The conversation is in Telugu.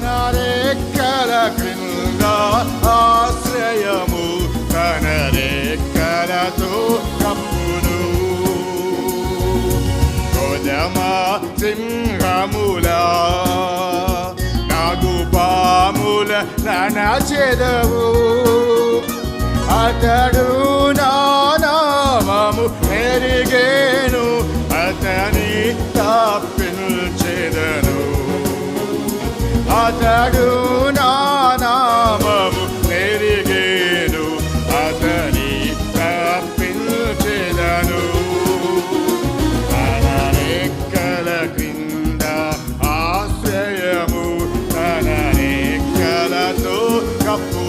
తన రెక్కల క్రింద ఆశ్రయము తన కప్పును కొదమ సింహముల నాగు పాముల ననచెదవు అతడు నా నామము ఎరిగేను అతడు నా నామము ఎరిగేను అతని తప్పించెదను తన రెక్కల క్రింద ఆశ్రయము తన రెక్కలతో కప్పు